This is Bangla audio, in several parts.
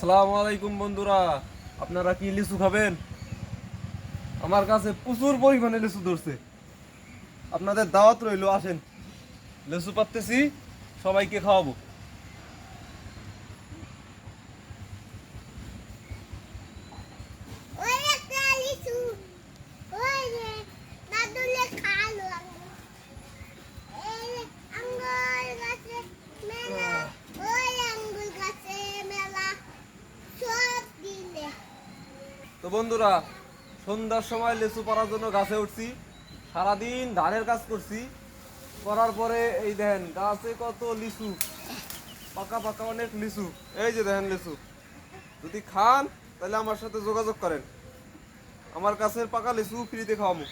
আসসালামু আলাইকুম বন্ধুরা, আপনারা কি লিচু খাবেন? আমার কাছে প্রচুর পরিমাণে লিচু ধরছে। আপনাদের দাওয়াত রইল, আসেন। লিচু পাততেছি সবাইকে খাওয়াবো ওই একটা লিচু ওই যে দাদুলে খালো এই আঙ্গুর গাছে মেলা ওই আঙ্গুর গাছে মেলা সব দিলে তো বন্ধুরা, সন্ধ্যার সময় লেচু পাড়ার জন্য গাছে উঠছি, সারাদিন ধানের কাজ করছি, করার পরে এই দেখেন, গাছে কত লিচু, পাকা পাকা অনেক লিচু, এই যে দেখেন লিচু। যদি খান, তাহলে আমার সাথে যোগাযোগ করেন। আমার কাছের পাকা লিচু ফ্রিতে খাওয়াবো।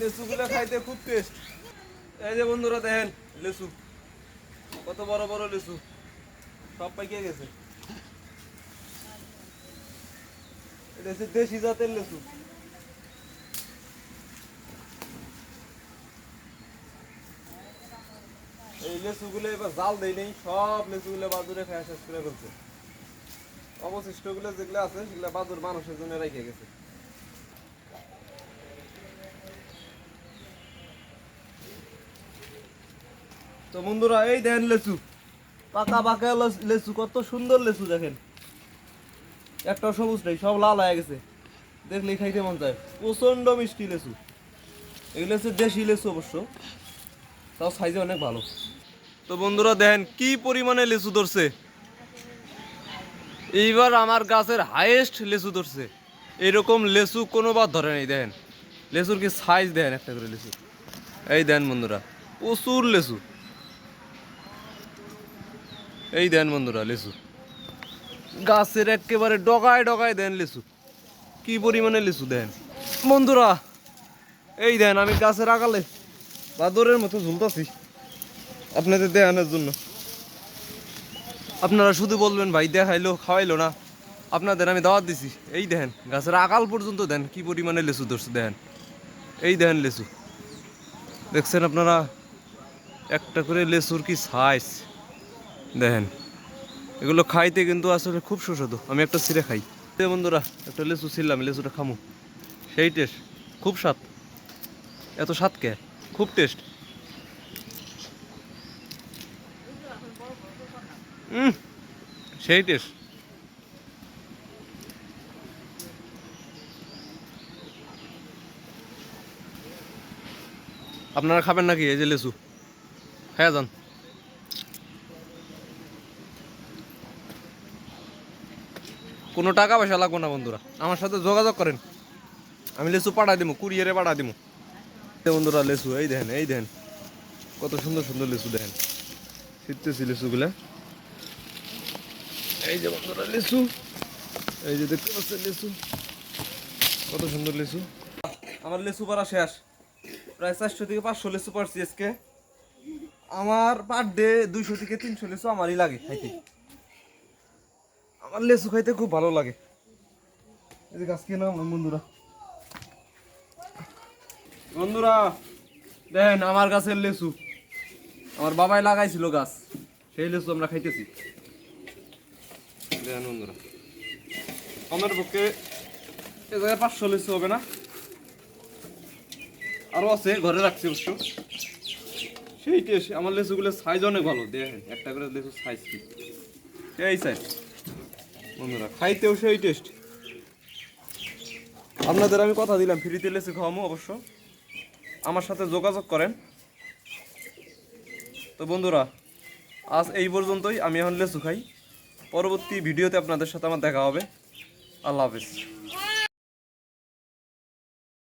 লিচুগুলো খাইতে খুব টেস্ট এই যে বন্ধুরা দেখেন, লিচু। কত বড় বড় লিচু। সব পাইকে গেছে। এটা হচ্ছে দেশি জাতের লিচু। এই লেচুগুলো এবার জাল দেই নেই, সব লেচুগুলো বাদুরে খায় শেষ করে ফেলছে। অবশিষ্টগুলো যেগুলো আছে, সেগুলো বাদুর মানুষের জন্য রেখে গেছে। তো বন্ধুরা, এই দেন লেচু। পাকা পাকা লেচু, কত সুন্দর লেচু দেখেন। একটা সবুজ নেই, সব লাল হয়ে গেছে। দেখলেই খাইতে মন চায়। প্রচণ্ড মিষ্টি লেচু। এগুলো হচ্ছে দেশি লেচু অবশ্য। তাও সাইজে অনেক ভালো। তো বন্ধুরা, দেখেন কি পরিমাণে লিচু ধরছে। এইবার আমার গাছের হাইয়েস্ট লিচু ধরছে। এরকম লেচু কোনোবার ধরে নেই, দেখেন। লেচুর কি সাইজ দেন একটা করে লিচু। এই দেন বন্ধুরা, প্রচুর লেচু। এই দেন বন্ধুরা, লিচু। গাছের একেবারে ডগায় ডগায় দেন লিচু। কি পরিমাণে লিচু দেন? বন্ধুরা, এই দেন আমি গাছের আগালে বাদরের মতো ঝুলতাছি আপনাদের দেখানোর জন্য। আপনারা শুধু বলবেন, ভাই, দেখাইলো, খাওয়াইলো না। আপনাদের আমি দাওয়াত দিছি। এই দেখেন গাছের আকাল পর্যন্ত দেন, কি পরিমাণে লিচু ধরছে দেখেন এই দেখেন লিচু। দেখছেন আপনারা? একটা করে লেচুর কি সাইজ দেখেন এগুলো খাইতে কিন্তু আসলে খুব সুস্বাদু। আমি একটা ছিঁড়ে খাই। বন্ধুরা, একটা লেচু ছিলাম লেচুটা খামু। সেই টেস্ট খুব স্বাদ। এত স্বাদ কে? খুব টেস্ট সেই টেস্ট আপনারা খাবেন নাকি এই যে লেচু? হ্যাঁ যান। কোনো টাকা পয়সা লাগবে না, বন্ধুরা। আমার সাথে যোগাযোগ করেন। আমি লেচু পাঠা দিব কুরিয়ারে পাঠা দিব বন্ধুরা লেচু এই দেখেন এই দেখেন। কত সুন্দর সুন্দর লেচু দেখেন। শীততেছি লেচুগুলা এই যে বন্ধুরা লেচু এই যে দেখতে পাচ্ছেন লেচু কত সুন্দর লেচু আমার লেচু পাড়া শেষ। প্রায় চারশো থেকে পাঁচশো লেচু পারছি আজকে। আমার পার ডে দুইশো থেকে তিনশো লেচু আমারই লাগে, খাইতে। আমার লেচু খাইতে খুব ভালো লাগে। এই যে গাছ কিনা আমার বন্ধুরা। বন্ধুরা, দেখেন আমার গাছের লেচু। আমার বাবাই লাগাইছিল গাছ, সেই লেচু আমরা খাইতেছি। দেখেন বন্ধুরা আমার পক্ষে এ জায়গায় পাঁচশো লেচু হবে না? আরও আছে, ঘরে রাখছি অবশ্য। সেই আমার লেচুগুলোর সাইজ অনেক ভালো, দেখেন, একটা করে লেচুর সাইজ কি? সেই সাইজ বন্ধুরা, খাইতেও সেই টেস্ট আপনাদের আমি কথা দিলাম, ফ্রিতে লেসি খাওয়ামো অবশ্য। আমার সাথে যোগাযোগ করেন। তো বন্ধুরা, আজ এই পর্যন্তই, আমি এখন লেসু খাই। পরবর্তী ভিডিওতে আপনাদের সাথে আমার দেখা হবে। আল্লাহ হাফিজ।